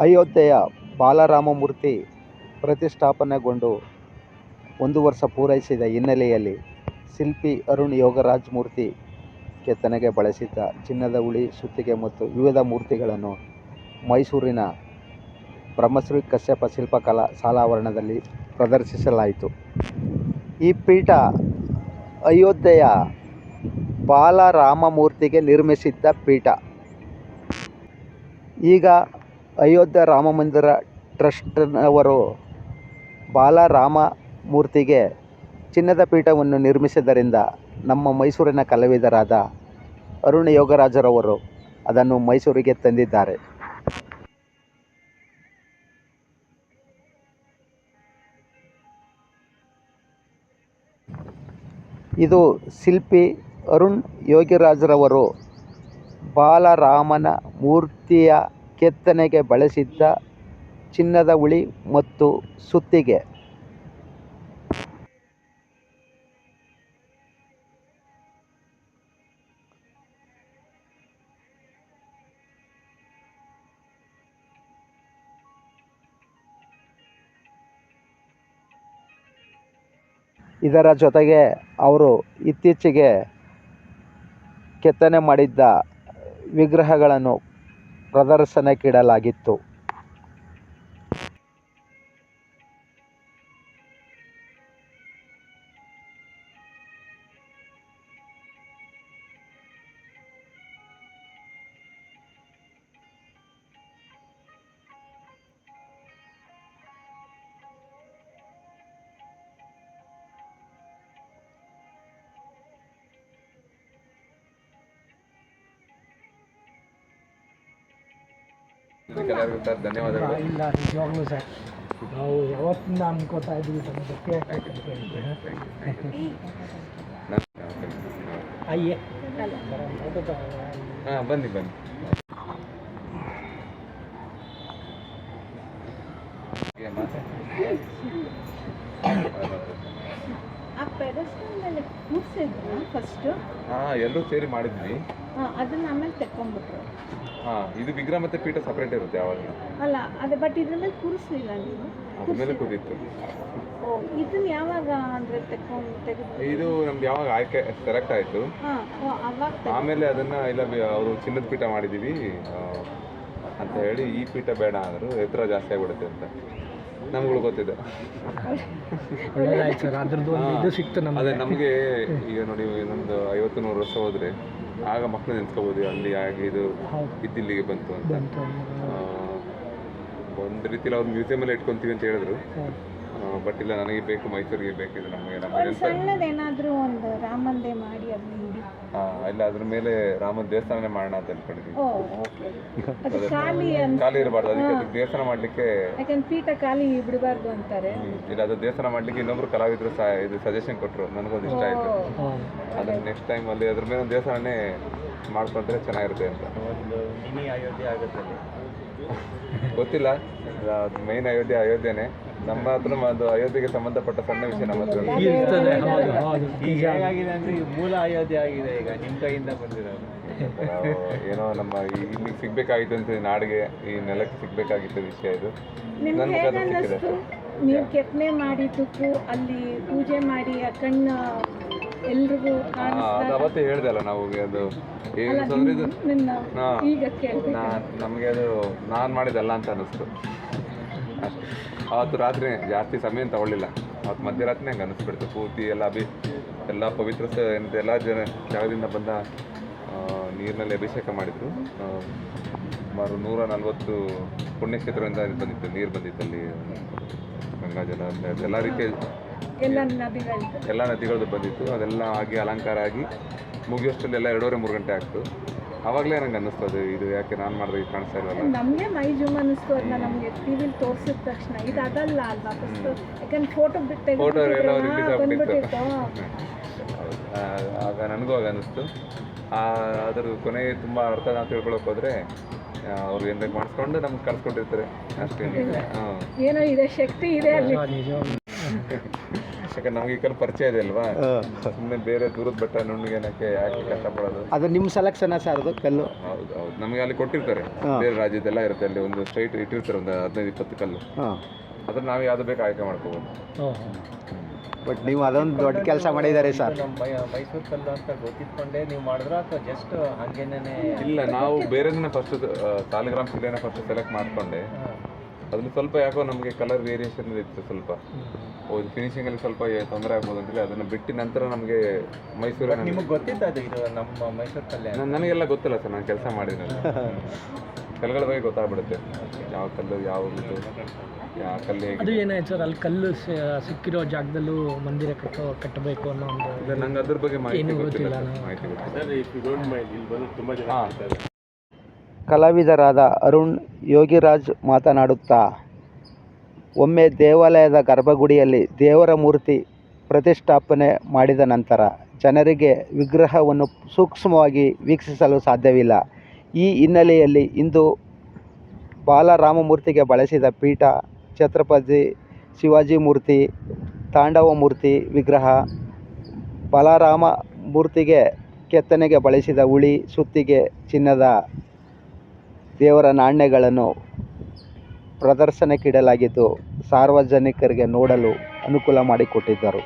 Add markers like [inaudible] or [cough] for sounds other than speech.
ಅಯೋಧ್ಯೆಯ ಬಾಲರಾಮಮೂರ್ತಿ ಪ್ರತಿಷ್ಠಾಪನೆಗೊಂಡು ಒಂದು ವರ್ಷ ಪೂರೈಸಿದ ಹಿನ್ನೆಲೆಯಲ್ಲಿ ಶಿಲ್ಪಿ ಅರುಣ್ ಯೋಗರಾಜ್ ಮೂರ್ತಿ ಕೆತ್ತನೆಗೆ ಬಳಸಿದ್ದ ಚಿನ್ನದ ಉಳಿ ಸುತ್ತಿಗೆ ಮತ್ತು ವಿವಿಧ ಮೂರ್ತಿಗಳನ್ನು ಮೈಸೂರಿನ ಬ್ರಹ್ಮಶ್ರೀ ಕಶ್ಯಪ ಶಿಲ್ಪಕಲಾ ಶಾಲಾವರಣದಲ್ಲಿ ಪ್ರದರ್ಶಿಸಲಾಯಿತು. ಈ ಪೀಠ ಅಯೋಧ್ಯೆಯ ಬಾಲರಾಮಮೂರ್ತಿಗೆ ನಿರ್ಮಿಸಿದ್ದ ಪೀಠ. ಈಗ ಅಯೋಧ್ಯೆ ರಾಮಮಂದಿರ ಟ್ರಸ್ಟ್ನವರು ಬಾಲರಾಮಮೂರ್ತಿಗೆ ಚಿನ್ನದ ಪೀಠವನ್ನು ನಿರ್ಮಿಸಿದ್ದರಿಂದ ನಮ್ಮ ಮೈಸೂರಿನ ಕಲಾವಿದರಾದ ಅರುಣ್ ಯೋಗರಾಜರವರು ಅದನ್ನು ಮೈಸೂರಿಗೆ ತಂದಿದ್ದಾರೆ. ಇದು ಶಿಲ್ಪಿ ಅರುಣ್ ಯೋಗಿರಾಜ್ರವರು ಬಾಲರಾಮನ ಮೂರ್ತಿಯ ಕೆತ್ತನೆಗೆ ಬಳಸಿದ್ದ ಚಿನ್ನದ ಉಳಿ ಮತ್ತು ಸುತ್ತಿಗೆ. ಇದರ ಜೊತೆಗೆ ಅವರು ಇತ್ತೀಚೆಗೆ ಕೆತ್ತನೆ ಮಾಡಿದ್ದ ವಿಗ್ರಹಗಳನ್ನು ಪ್ರದರ್ಶನಕ್ಕಿಡಲಾಗಿತ್ತು. ಸರ್ ಧನ್ಯವಾದಗಳು ಇಲ್ಲ ನಿಜವಾಗ್ಲೂ ಸರ್ ನಾವು ಯಾವತ್ತಿಂದ ಅನ್ಕೋತಾ ಇದ್ವಿ ತಮಗೆ ಭೇಟಿ ಆಗ್ಬೇಕಂತ ಅಯ್ಯೇ ಹಾಂ ಬನ್ನಿ ಬನ್ನಿ ಏಮ್ಮ? ಫಸ್ಟು ಹಾಂ ಎಲ್ಲರೂ ಸೇರಿ ಮಾಡಿದ್ವಿ. ಅದನ್ನ ಆಮೇಲೆ ತಕೊಂಡ್ಬಿಟ್ರು ಹಾಂ ಇದು ವಿಗ್ರಹ ಮತ್ತೆ ಪೀಠ ಸಪ್ರೇಟ್ ಇರುತ್ತೆ ಯಾವಾಗ? ಅಲ್ಲ ಅದೇ ಬಟ್ ಇದ್ರ ಮೇಲೆ ಕೂರಿಸ್ಲಿಲ್ಲ ನೀವು. ಅದ್ರ ಮೇಲೆ ಕುದಿತ್ತು ಓ ಇದನ್ನ ಯಾವಾಗ ಅಂದ್ರೆ ತಕೊಂಡ್ ತೆಗೆದು ಇದು ನಮ್ಗೆ ಯಾವಾಗ ಆಯ್ಕೆ ಸೆಲೆಕ್ಟ್ ಆಯಿತು. ಹಾಂ ಓ ಅವಾಗ ತೆಗ್ದು- ಆಮೇಲೆ ಅದನ್ನ ಇಲ್ಲ ಅವರು ಚಿನ್ನದ ಪೀಠ ಮಾಡಿದೀವಿ. ಆ, ಅಂತ ಹೇಳಿ ಈ ಪೀಠ ಬೇಡ ಅಂದ್ರು ಎತ್ತರ ಜಾಸ್ತಿ ಆಗ್ಬಿಡುತ್ತೆ ಅಂತ. ನಮ್ಗಳು ಗೊತ್ತಿದೆ. ಒಳ್ಳೇದಾಯ್ತು ಸರ್. ಅದ್ರದ್ದು ಒಂದು ಇದು ಸಿಕ್ತು ಅದೇ ನಮಗೆ ಈಗ ನೋಡಿ ಇನ್ನೊಂದು ಐವತ್ತು ನೂರು ವರ್ಷ ಹೋದ್ರೆ ಆಗ ಮಕ್ಕಳು ನಿಂತ್ಕೋಬೋದು ಅಲ್ಲಿ ಹಾಗೆ ಇದು ಇದ್ದಿಲ್ಲಿಗೆ ಬಂತು ಅಂತ. ಒಂದು ರೀತಿಲಿ ಅವ್ರು ಮ್ಯೂಸಿಯಮಲ್ಲಿ ಇಟ್ಕೊಂತೀವಿ ಅಂತ ಹೇಳಿದ್ರು. ಬಟ್ ಇಲ್ಲ ನನಗೆ ಬೇಕು ಮೈಸೂರಿಗೆ ಬೇಕಿದೆ ನಮಗೆ ನಮ್ಮ ಒಂದು ನೆನ್ಪ ಸಣ್ಣದೇನಾದ್ರೂ ಒಂದು ರಾಮಂದೇ ಮಾಡಿ ಅದನ್ನ ಹಿಡಿ ಆ, ಇಲ್ಲ ಅದ್ರ ಮೇಲೆ ರಾಮನ ದೇವಸ್ಥಾನನೇ ಮಾಡೋಣ ಅಂತ ಅನ್ಕೊಂಡಿದ್ವಿ ಓಕೆ. ಅದು ಖಾಲಿ ಅಂತ ಖಾಲಿ ಇರಬಾರ್ದು ಅದಕ್ಕೆ ಅದಕ್ಕೆ ದೇವಸ್ಥಾನ ಮಾಡಲಿಕ್ಕೆ ಯಾಕಂದ್ರೆ ಪೀಠ ಖಾಲಿ ಬಿಡಬಾರ್ದು ಅಂತಾರೆ. ಇಲ್ಲ ಅದು ದೇವಸ್ಥಾನ ಮಾಡಲಿಕ್ಕೆ ಇನ್ನೊಬ್ರು ಕಲಾವಿದರು ಸಹ ಇದು ಸಜೆಷನ್ ಕೊಟ್ಟರು ನನಗೊಂದು ಇಷ್ಟ ಆಯಿತು. ಅದು ಅದನ್ನ ನೆಕ್ಸ್ಟ್ ಟೈಮ್ ಅಲ್ಲಿ ಅದ್ರ ಮೇಲೆ ಒಂದು ದೇವಸ್ಥಾನನೇ ಮಾಡ್ಕೊಂಡ್ರೆ ಚೆನ್ನಾಗಿರುತ್ತೆ ಅಂತ. ಒಂದು ಮಿನಿ ಅಯೋಧ್ಯೆ ಆಗುತ್ತೆ ಅಲ್ಲಿ. ಗೊತ್ತಿಲ್ಲ ಮೈನ್ ಅಯೋಧ್ಯೆ ಅಯೋಧ್ಯೆನೆ. ನಮ್ಮ ಹತ್ರ ಅದು ಅಯೋಧ್ಯೆಗೆ ಸಂಬಂಧಪಟ್ಟ ಸಣ್ಣ ವಿಷಯ ನಮ್ಮ ಹತ್ರ ಇದೆ. ಇರ್ತದೆ ಹೌದು ಹೌದು. ಈಗ ಹೇಗಾಗಿದೆ ಅಂದ್ರೆ ಈ ಮೂಲ ಅಯೋಧ್ಯೆ ಆಗಿದೆ ಈಗ ನಿಮ್ಮ ಕೈಯಿಂದ ಬಂದಿರೋದು. ನಾವು ಏನೋ ನಮ್ಮ ಇಲ್ಲಿ ಇಲ್ಲಿಗೆ ಸಿಗ್ಬೇಕಾಗಿತ್ತು ಅಂತ ಈ ನಾಡಿಗೆ ಈ ನೆಲಕ್ಕೆ ಸಿಗ್ಬೇಕಾಗಿತ್ತು ವಿಷಯ ಇದು. ನಿಮ್ಗೆ ನನ್ಗೆ ಸಿಕ್ಕಿದೆ ಹೇಗನ್ನಿಸ್ತು? ನೀವು ಕೆತ್ತನೆ ಮಾಡಿದ್ದಕ್ಕೂ ಅಲ್ಲಿ ಪೂಜೆ ಮಾಡಿ ಆ ಕಣ್ಣು ಎಲ್ರಿಗೂ ಹಾ, ಕಾಣಿಸ್ತಾ ಅದು ಅವತ್ತೇ ಹೇಳ್ದೆ ಅಲ್ಲ ನಾವು ಅದು ಏನು ತೊಂದರೆ ಇದು ನಿನ್ನ ಹಾ. ಈಗ ಕೇಳ್ಬೇಕು. ನಾನ್ ನಮಗೆ ಅದು ನಾನು ಮಾಡಿದಲ್ಲ ಅಂತ ಅನ್ನಿಸ್ತು ಅಷ್ಟೇ. ಅವತ್ತು ರಾತ್ರಿ ಜಾಸ್ತಿ ಸಮಯ ತಗೊಳ್ಳಿಲ್ಲ. ಅವತ್ತು ಮಧ್ಯರಾತ್ರಿ ಹಂಗೆ ಅನಿಸ್ಬಿಡ್ತು. ಪೂರ್ತಿ ಎಲ್ಲ ಅಭಿ ಎಲ್ಲ ಪವಿತ್ರ ಎಲ್ಲ ಜನ ಜಾಗದಿಂದ ಬಂದ ನೀರಿನಲ್ಲಿ ಅಭಿಷೇಕ ಮಾಡಿದ್ರು. ಸುಮಾರು ನೂರ ನಲ್ವತ್ತು ಪುಣ್ಯಕ್ಷೇತ್ರದಿಂದ ಬಂದಿತ್ತು. ನೀರು ಬಂದಿತ್ತು ಅಲ್ಲಿ. ಗಂಗಾ ಜಲ ಎಲ್ಲ ರೀತಿಯ ಎಲ್ಲ ನದಿಗಳದ್ದು ಬಂದಿತ್ತು. ಅದೆಲ್ಲ ಆಗಿ ಅಲಂಕಾರ ಆಗಿ ಮುಗಿಯೋಷ್ಟರಲ್ಲಿ ಎಲ್ಲ ಎರಡೂವರೆ ಮೂರು ಗಂಟೆ ಆಗ್ತು. ಆವಾಗಲೇ ನಂಗೆ ಅನ್ನಿಸ್ತು ಅದು ಇದು ಯಾಕೆ ನಾನು ಮಾಡಿದ್ರೆ ಇದು ಕಾಣಿಸ್ತಾ ಇಲ್ಲ ನಮಗೆ ಮೈ ಜುಮ್ ಅನ್ನಿಸ್ತು ಅದನ್ನ ನಮಗೆ ಟಿವಿಲಿ ತೋರಿಸಿದ ತಕ್ಷಣ. ಇದು ಅದಲ್ಲ ಅಲ್ವಾ ಯಾಕಂದ್ರೆ ಫೋಟೋ ಬಿಟ್ಟೆ ಫೋಟೋ ಎಲ್ಲ ರಿಲೀಸ್ ಆಗ್ಬಿಟ್ಟಿತ್ತು ಆಗ ನನಗೂ ಆಗ ಅನ್ನಿಸ್ತು. ಆ, ಅದ್ರ ಕೊನೆ ತುಂಬ ಅರ್ಥ ನಾವು ತಿಳ್ಕೊಳಕ್ ಹೋದ್ರೆ ಅವ್ರು ಏನ್ ಬೇಕು ಮಾಡಿಸ್ಕೊಂಡು ನಮ್ಗೆ ಕಳ್ಸ್ಕೊಂಡಿರ್ತಾರೆ ಅಷ್ಟೇ. ಏನೋ ಇದೆ ಶಕ್ತಿ ಇದೆ ಅಲ್ಲಿ. [laughs] ಯಾಕಂದ್ರೆ ನಮ್ಗೆ ಈ ಕಲ್ ಪರಿಚಯ ಇದೆ ಅಲ್ವಾ? ಸುಮ್ಮನೆ ಬೇರೆ ದೂರದ ಬೆಟ್ಟ ನುಣ್ಣಗೆನಕ್ಕೆ ಯಾಕೆ ಕಷ್ಟಪಡೋದು? ಅದು ನಿಮ್ಮ ಸೆಲೆಕ್ಷನ್ ಸರ್ ಅದು ಕಲ್ಲು. ಹೌದು ಹೌದು. ನಮಗೆ ಅಲ್ಲಿ ಕೊಟ್ಟಿರ್ತಾರೆ. ಬೇರೆ ರಾಜ್ಯದೆಲ್ಲ ಇರುತ್ತೆ ಅಲ್ಲಿ ಒಂದು ಸ್ಟ್ರೈಟ್ ಇಟ್ಟಿರ್ತಾರೆ ಒಂದು ಹದಿನೈದು ಇಪ್ಪತ್ತು ಕಲ್ಲು. ಅದನ್ನ ಅದ್ರ ನಾವು ಯಾವ್ದು ಬೇಕು ಆಯ್ಕೆ ಮಾಡ್ಕೋಬೋದು. ಬಟ್ ನೀವು ಅದೊಂದು ದೊಡ್ಡ ಕೆಲಸ ಮಾಡಿದ್ದಾರೆ ಸರ್ ಮೈಸೂರು ಕಲ್ಲು ಅಂತ ಗೊತ್ತಿಟ್ಕೊಂಡೆ ನೀವು ಮಾಡಿದ್ರ ಅಥವಾ ಜಸ್ಟ್ ಹಂಗೇನೆ ಇಲ್ಲ ನಾವು ಬೇರೆದನ್ನ ಫಸ್ಟ್ ಸಾಲಿಗ್ರಾಮ್ ಶಿಲೆನ ಫಸ್ಟ್ ಸೆಲೆಕ್ಟ್ ಮಾಡ್ಕೊಂಡೆ. ಅದ್ರಲ್ಲಿ ಸ್ವಲ್ಪ ಯಾಕೋ ನಮಗೆ ಕಲರ್ ವೇರಿಯೇಷನ್ ಇತ್ತು ಸ್ವಲ್ಪ. ಓ ಫಿನಿಶಿಂಗ್ ಅಲ್ಲಿ ಸ್ವಲ್ಪ ತೊಂದರೆ ಆಗ್ಬೋದು ಅಂತೇಳಿ ಅದನ್ನ ಬಿಟ್ಟು ನಂತರ ನಮಗೆ ಮೈಸೂರು ನಿಮಗೆ ಗೊತ್ತಿತ್ತು ಅದು ಇದು ನಮ್ಮ ಮೈಸೂರು ತಲೆ ನನ್- ನನಗೆಲ್ಲ ಗೊತ್ತಿಲ್ಲ ಸರ್ ನಾನು ಕೆಲಸ ಮಾಡಿದ್ನಲ್ಲ [laughs] ಕಲ್ಲುಗಳ ಬಗ್ಗೆ ಗೊತ್ತಾಗ್ಬಿಡುತ್ತೆ. ಯಾವ ಕಲ್ಲು ಯಾವ ಇದು ಯಾವ ಕಲ್ಲು ಅದು ಏನಾಯ್ತು ಸರ್ ಅಲ್ಲಿ ಕಲ್ಲು ಸಿಕ್ಕಿರೋ ಜಾಗದಲ್ಲೂ ಮಂದಿರ ಕಟ್ಟೋ ಕಟ್ಟಬೇಕು ಅನ್ನೋ ಒಂದು ನಂಗೆ ಅದ್ರ ಬಗ್ಗೆ ಮಾಹಿತಿ ಗೊತ್ತಿಲ್ಲ ಮಾಹಿತಿ ಗೊತ್ತಿಲ್ಲ. ಕಲಾವಿದರಾದ ಅರುಣ್ ಯೋಗಿರಾಜ್ ಮಾತನಾಡುತ್ತಾ ಒಮ್ಮೆ ದೇವಾಲಯದ ಗರ್ಭಗುಡಿಯಲ್ಲಿ ದೇವರ ಮೂರ್ತಿ ಪ್ರತಿಷ್ಠಾಪನೆ ಮಾಡಿದ ನಂತರ ಜನರಿಗೆ ವಿಗ್ರಹವನ್ನು ಸೂಕ್ಷ್ಮವಾಗಿ ವೀಕ್ಷಿಸಲು ಸಾಧ್ಯವಿಲ್ಲ. ಈ ಹಿನ್ನೆಲೆಯಲ್ಲಿ ಇಂದು ಬಾಲರಾಮಮೂರ್ತಿಗೆ ಬಳಸಿದ ಪೀಠ, ಛತ್ರಪತಿ ಶಿವಾಜಿ ಮೂರ್ತಿ, ತಾಂಡವ ಮೂರ್ತಿ ವಿಗ್ರಹ, ಬಲರಾಮ ಮೂರ್ತಿಗೆ ಕೆತ್ತನೆಗೆ ಬಳಸಿದ ಉಳಿ ಸುತ್ತಿಗೆ ಚಿನ್ನದ ದೇವರ ನಾಣ್ಯಗಳನ್ನು ಪ್ರದರ್ಶನಕ್ಕಿಡಲಾಗಿದ್ದು ಸಾರ್ವಜನಿಕರಿಗೆ ನೋಡಲು ಅನುಕೂಲ ಮಾಡಿಕೊಟ್ಟಿದ್ದರು.